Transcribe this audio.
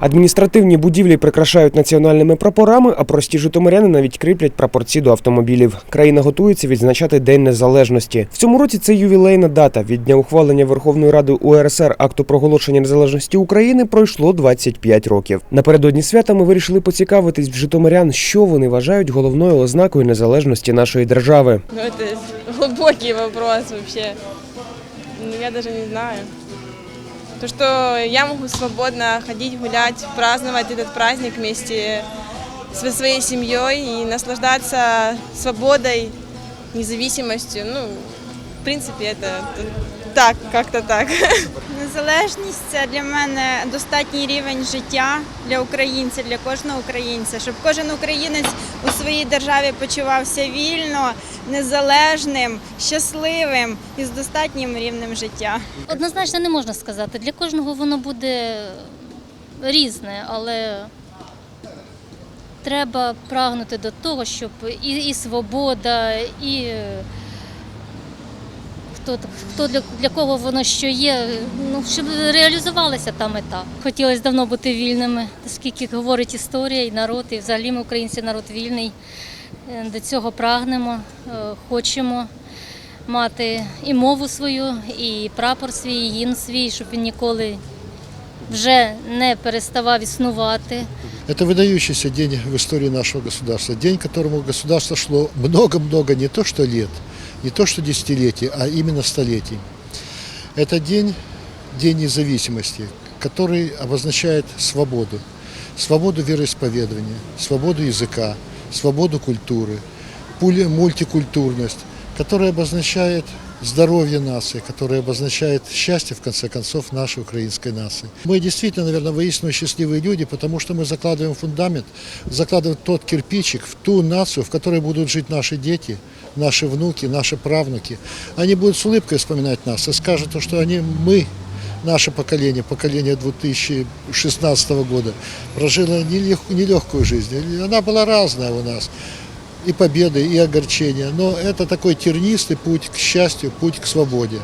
Адміністративні будівлі прикрашають національними прапорами, а прості житомиряни навіть кріплять прапорці до автомобілів. Країна готується відзначати День Незалежності. В цьому році це ювілейна дата. Від дня ухвалення Верховною Радою УРСР акту проголошення незалежності України пройшло 25 років. Напередодні свята ми вирішили поцікавитись в житомирян, що вони вважають головною ознакою незалежності нашої держави. Ну, это глубокий вопрос вообще. Ну, я даже не знаю. То, что я могу свободно ходить, гулять, праздновать этот праздник вместе со своей семьей и наслаждаться свободой, независимостью. Ну, в принципе, это так, как-то так. Незалежність це для мене достатній рівень життя для українця, для кожного українця, щоб кожен українець у своїй державі почувався вільно, незалежним, щасливим і з достатнім рівнем життя. Однозначно не можна сказати. Для кожного воно буде різне, але треба прагнути до того, щоб і, і свобода, і е, хто, для, для кого воно що є, ну, щоб реалізувалася та мета. Хотілося давно бути вільними, оскільки говорить історія і народ, і взагалі ми українці народ вільний. Е, До цього прагнемо, е, хочемо мати і мову свою, і прапор свій, і гімн свій, щоб він ніколи вже не переставав існувати. Это выдающийся день в истории нашего государства. День, которому государство шло много-много не то что лет, не то что десятилетий, а именно столетий. Это день, день независимости, который обозначает свободу. Свободу вероисповедания, свободу языка, свободу культуры, мультикультурность, которая обозначает здоровье нации, которая обозначает счастье, в конце концов, нашей украинской нации. Мы действительно, наверное, воистину счастливые люди, потому что мы закладываем фундамент, закладываем тот кирпичик в ту нацию, в которой будут жить наши дети, наши внуки, наши правнуки. Они будут с улыбкой вспоминать нас и скажут, что они, мы, наше поколение, поколение 2016 года, прожило нелег- нелегкую жизнь. Она была разная у нас и победы, и огорчения. Но это такой тернистый путь к счастью, путь к свободе.